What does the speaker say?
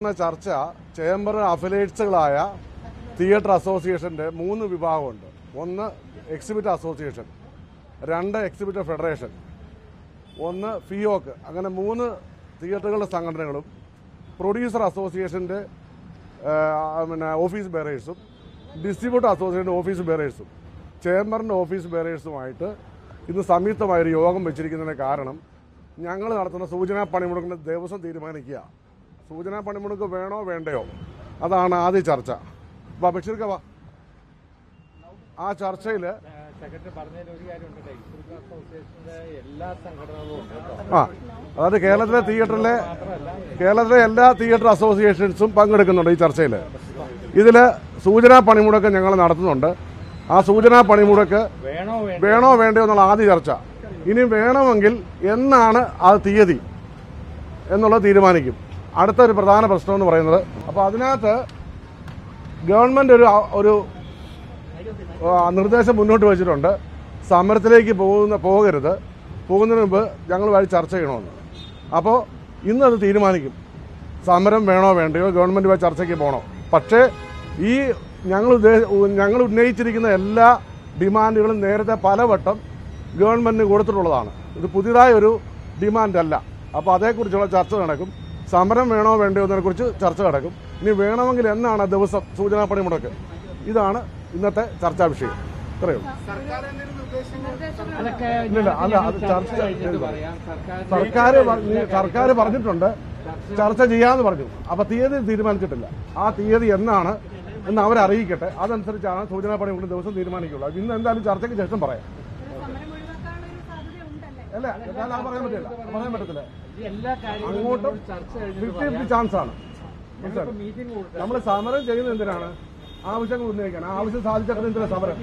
എന്ന ചർച്ച chamber അഫിലിയേറ്റ്സുകളായ theatre അസോസിയേഷന്റെ മൂന്ന് വിഭാഗമുണ്ട്. ഒന്ന് എക്സിബിറ്റ് അസോസിയേഷൻ രണ്ട് എക്സിബിറ്റ് ഫെഡറേഷൻ ഒന്ന് ഫിയോക്ക്. അങ്ങനെ മൂന്ന് തിയേറ്ററുകളുടെ സംഘടനകളും പ്രൊഡ്യൂസർ അസോസിയേഷന്റെ പിന്നെ ഓഫീസ് ബെയറേഴ്സും ഡിസ്ട്രിബ്യൂട്ടർ അസോസിയേഷന്റെ ഓഫീസ് ബെയറേഴ്സും ചേംബറിന്റെ ഓഫീസ് ബെയറേഴ്സുമായിട്ട് ഇന്ന് സംയുക്തമായൊരു യോഗം വെച്ചിരിക്കുന്നതിന് കാരണം ഞങ്ങൾ നടത്തുന്ന സൂചനാ പണിമുടക്കിന്റെ ദിവസം തീരുമാനിക്കുക. സൂചനാ പണിമുടക്ക് വേണോ വേണ്ടയോ? അതാണ് ആദ്യ ചർച്ച. വാ ബഷീർക്ക വാ. ആ ചർച്ചയിൽ ആ അതായത് കേരളത്തിലെ തിയേറ്ററിലെ കേരളത്തിലെ എല്ലാ തിയേറ്റർ അസോസിയേഷൻസും പങ്കെടുക്കുന്നുണ്ട് ഈ ചർച്ചയിൽ ഇതിൽ സൂചനാ പണിമുടക്ക് ഞങ്ങൾ നടത്തുന്നുണ്ട്. ആ സൂചനാ പണിമുടക്ക് വേണോ വേണോ വേണ്ടയോ എന്നുള്ള ആദ്യ ചർച്ച. ഇനി വേണമെങ്കിൽ എന്നാണ് ആ തീയതി എന്നുള്ളത് തീരുമാനിക്കും. അടുത്ത ഒരു പ്രധാന പ്രശ്നം എന്ന് പറയുന്നത്. അപ്പോൾ അതിനകത്ത് ഗവൺമെന്റ് ഒരു ഒരു നിർദ്ദേശം മുന്നോട്ട് വെച്ചിട്ടുണ്ട്. സമരത്തിലേക്ക് പോകുന്ന പോകരുത്. പോകുന്നതിന് മുമ്പ് ഞങ്ങൾ വഴി ചർച്ച ചെയ്യണമെന്ന്. അപ്പോൾ ഇന്ന് അത് തീരുമാനിക്കും. സമരം വേണോ വേണ്ടയോ? ഗവൺമെന്റുമായി ചർച്ചയ്ക്ക് പോകണോ? പക്ഷേ ഈ ഞങ്ങൾ ഞങ്ങൾ ഉന്നയിച്ചിരിക്കുന്ന എല്ലാ ഡിമാൻഡുകളും നേരത്തെ പലവട്ടം ഗവൺമെന്റിന് കൊടുത്തിട്ടുള്ളതാണ്. ഇത് പുതിയതായൊരു ഡിമാൻഡല്ല. അപ്പോൾ അതേക്കുറിച്ചുള്ള ചർച്ച നടക്കും. സമരം വേണോ വേണ്ടയോ എന്നതിനെക്കുറിച്ച് ചർച്ച നടക്കും. ഇനി വേണമെങ്കിൽ എന്നാണ് ആ ദിവസം സൂചനാ പണിമുടക്ക് ഇതാണ് ഇന്നത്തെ ചർച്ചാ വിഷയം. ഇത്രയും അല്ല, അത് ചർച്ച സർക്കാർ സർക്കാർ പറഞ്ഞിട്ടുണ്ട്. ചർച്ച ചെയ്യാന്ന് പറഞ്ഞു. അപ്പൊ തീയതി തീരുമാനിച്ചിട്ടില്ല. ആ തീയതി എന്നാണ് എന്ന് അവരറിയിക്കട്ടെ. അതനുസരിച്ചാണ് സൂചനാ പണിമുടക്ക് ദിവസം തീരുമാനിക്കുള്ളൂ. ഇന്ന് എന്തായാലും ചർച്ചയ്ക്ക് ശേഷം പറയാം സമരം ഒഴിവാക്കാനുള്ള ഒരു സാധ്യത ഉണ്ടല്ലേ അല്ല? എന്നാലും അത് പറയാൻ പറ്റില്ല. പറയാൻ പറ്റത്തില്ല. അങ്ങോട്ടും ഫിഫ്റ്റി ഫിഫ്റ്റി ചാൻസ് ആണ്. നമ്മൾ സമരം ചെയ്യുന്നത് എന്തിനാണ്? ആവശ്യങ്ങൾ ഉന്നയിക്കാൻ. ആവശ്യം സാധിച്ചപ്പോൾ എന്തിനാണ് സമരം?